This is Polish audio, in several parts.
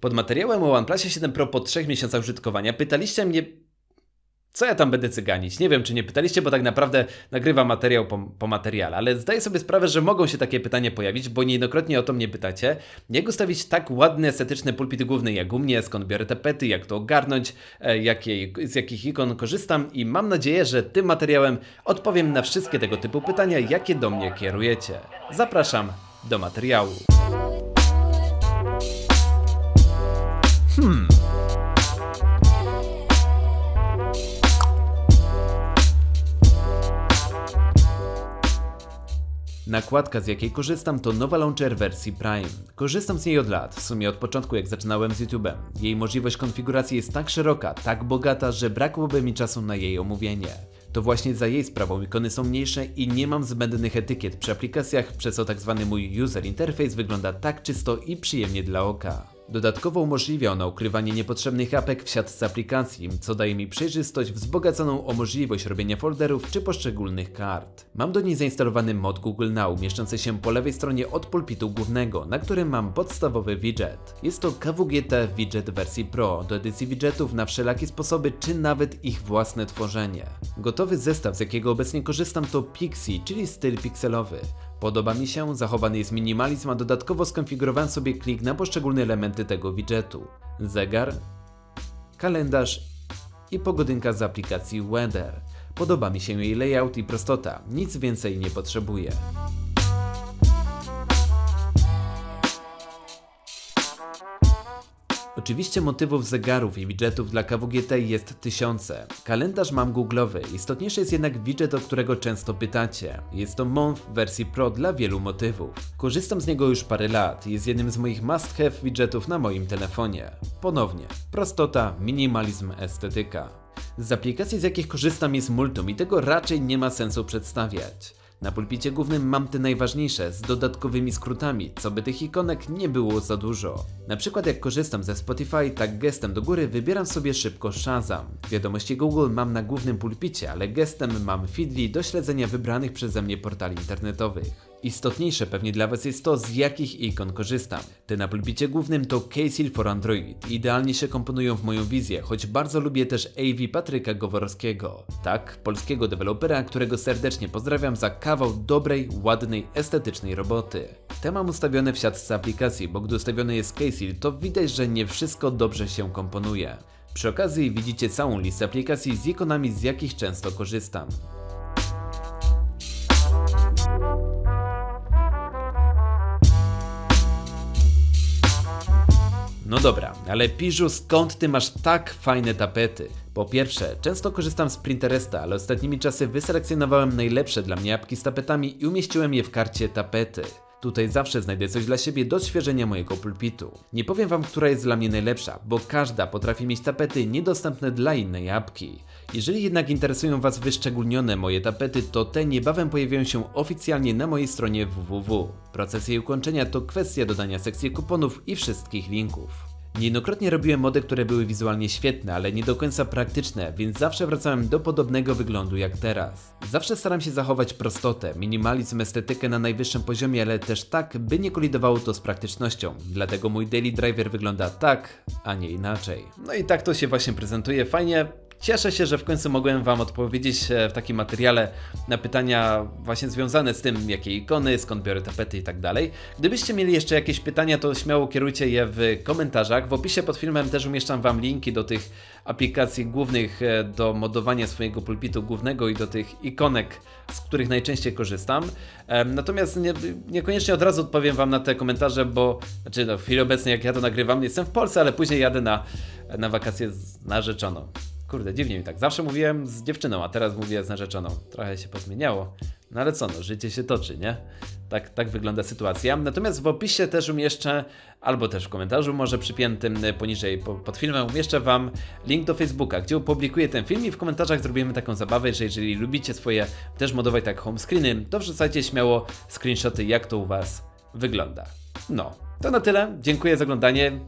Pod materiałem o OnePlusie 7 Pro po 3 miesiącach użytkowania pytaliście mnie, co ja tam będę cyganić. Nie wiem, czy nie pytaliście, bo tak naprawdę nagrywam materiał po, po materiale, ale zdaję sobie sprawę, że mogą się takie pytania pojawić, bo niejednokrotnie o to mnie pytacie. Jak ustawić tak ładny, estetyczny pulpit główny jak u mnie, skąd biorę tapety, jak to ogarnąć, e, jakie, z jakich ikon korzystam i mam nadzieję, że tym materiałem odpowiem na wszystkie tego typu pytania, jakie do mnie kierujecie. Zapraszam do materiału. Nakładka, z jakiej korzystam, to nowa launcher wersji Prime. Korzystam z niej od lat, w sumie od początku jak zaczynałem z YouTube'em. Jej możliwość konfiguracji jest tak szeroka, tak bogata, że brakłoby mi czasu na jej omówienie. To właśnie za jej sprawą ikony są mniejsze i nie mam zbędnych etykiet przy aplikacjach, przez co tak zwany mój user interface wygląda tak czysto i przyjemnie dla oka. Dodatkowo umożliwia ona ukrywanie niepotrzebnych apek w siatce aplikacji, co daje mi przejrzystość wzbogaconą o możliwość robienia folderów czy poszczególnych kart. Mam do niej zainstalowany mod Google Now, mieszczący się po lewej stronie od pulpitu głównego, na którym mam podstawowy widget. Jest to KWGT widget wersji Pro, do edycji widgetów na wszelakie sposoby, czy nawet ich własne tworzenie. Gotowy zestaw, z jakiego obecnie korzystam to Pixie, czyli styl pikselowy. Podoba mi się, zachowany jest minimalizm, a dodatkowo skonfigurowałem sobie klik na poszczególne elementy tego widgetu. Zegar, kalendarz i pogodynka z aplikacji Weather. Podoba mi się jej layout i prostota, nic więcej nie potrzebuję. Oczywiście motywów zegarów i widgetów dla KWGT jest tysiące. Kalendarz mam googlowy, istotniejszy jest jednak widget, o którego często pytacie. Jest to Month w wersji Pro dla wielu motywów. Korzystam z niego już parę lat jest jednym z moich must have widgetów na moim telefonie. Ponownie, prostota, minimalizm, estetyka. Z aplikacji z jakich korzystam jest multum i tego raczej nie ma sensu przedstawiać. Na pulpicie głównym mam te najważniejsze z dodatkowymi skrótami, co by tych ikonek nie było za dużo. Na przykład jak korzystam ze Spotify, tak gestem do góry wybieram sobie szybko Shazam. Wiadomości Google mam na głównym pulpicie, ale gestem mam Feedly do śledzenia wybranych przeze mnie portali internetowych. Istotniejsze pewnie dla Was jest to, z jakich ikon korzystam. Te na pulpicie głównym to Keysil for Android. Idealnie się komponują w moją wizję, choć bardzo lubię też AV Patryka Goworowskiego. Tak, polskiego dewelopera, którego serdecznie pozdrawiam za kawał dobrej, ładnej, estetycznej roboty. Te mam ustawione w siatce aplikacji, bo gdy ustawiony jest Keysil, to widać, że nie wszystko dobrze się komponuje. Przy okazji widzicie całą listę aplikacji z ikonami, z jakich często korzystam. No dobra, ale Piżu, skąd ty masz tak fajne tapety? Po pierwsze, często korzystam z Pinteresta, ale ostatnimi czasy wyselekcjonowałem najlepsze dla mnie apki z tapetami i umieściłem je w karcie tapety. Tutaj zawsze znajdę coś dla siebie do odświeżenia mojego pulpitu. Nie powiem wam, która jest dla mnie najlepsza, bo każda potrafi mieć tapety niedostępne dla innej apki. Jeżeli jednak interesują was wyszczególnione moje tapety, to te niebawem pojawią się oficjalnie na mojej stronie www. Proces jej ukończenia to kwestia dodania sekcji kuponów i wszystkich linków. Niejednokrotnie robiłem mody, które były wizualnie świetne, ale nie do końca praktyczne, więc zawsze wracałem do podobnego wyglądu jak teraz. Zawsze staram się zachować prostotę, minimalizm, estetykę na najwyższym poziomie, ale też tak, by nie kolidowało to z praktycznością. Dlatego mój daily driver wygląda tak, a nie inaczej. No i tak to się właśnie prezentuje. Fajnie, Cieszę się, że w końcu mogłem Wam odpowiedzieć e, w takim materiale na pytania właśnie związane z tym, jakie ikony, skąd biorę tapety i tak dalej. Gdybyście mieli jeszcze jakieś pytania, to śmiało kierujcie je w komentarzach. W opisie pod filmem też umieszczam Wam linki do tych aplikacji głównych e, do modowania swojego pulpitu głównego i do tych ikonek, z których najczęściej korzystam. Natomiast nie, niekoniecznie od razu odpowiem Wam na te komentarze, bo znaczy no, w chwili obecnej jak ja to nagrywam, jestem w Polsce, ale później jadę na, na wakacje z narzeczoną. Kurde, dziwnie mi tak. Zawsze mówiłem z dziewczyną, a teraz mówię z narzeczoną. Trochę się pozmieniało. No ale co, no, życie się toczy, nie? Tak, tak wygląda sytuacja. Natomiast w opisie też umieszczę, albo też w komentarzu może przypiętym poniżej pod filmem, umieszczę Wam link do Facebooka, gdzie opublikuję ten film i w komentarzach zrobimy taką zabawę, że jeżeli lubicie swoje też modować tak home screeny, to wrzucajcie śmiało screenshoty, jak to u Was wygląda. No, to na tyle. Dziękuję za oglądanie.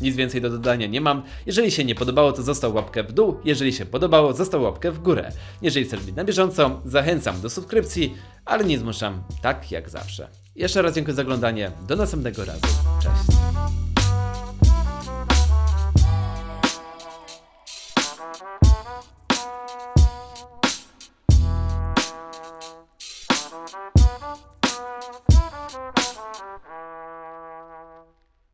Nic więcej do dodania nie mam. Jeżeli się nie podobało, to został łapkę w dół. Jeżeli się podobało, został łapkę w górę. Jeżeli chcesz być na bieżąco, zachęcam do subskrypcji, ale nie zmuszam, tak jak zawsze. Jeszcze raz dziękuję za oglądanie. Do następnego razu. Cześć.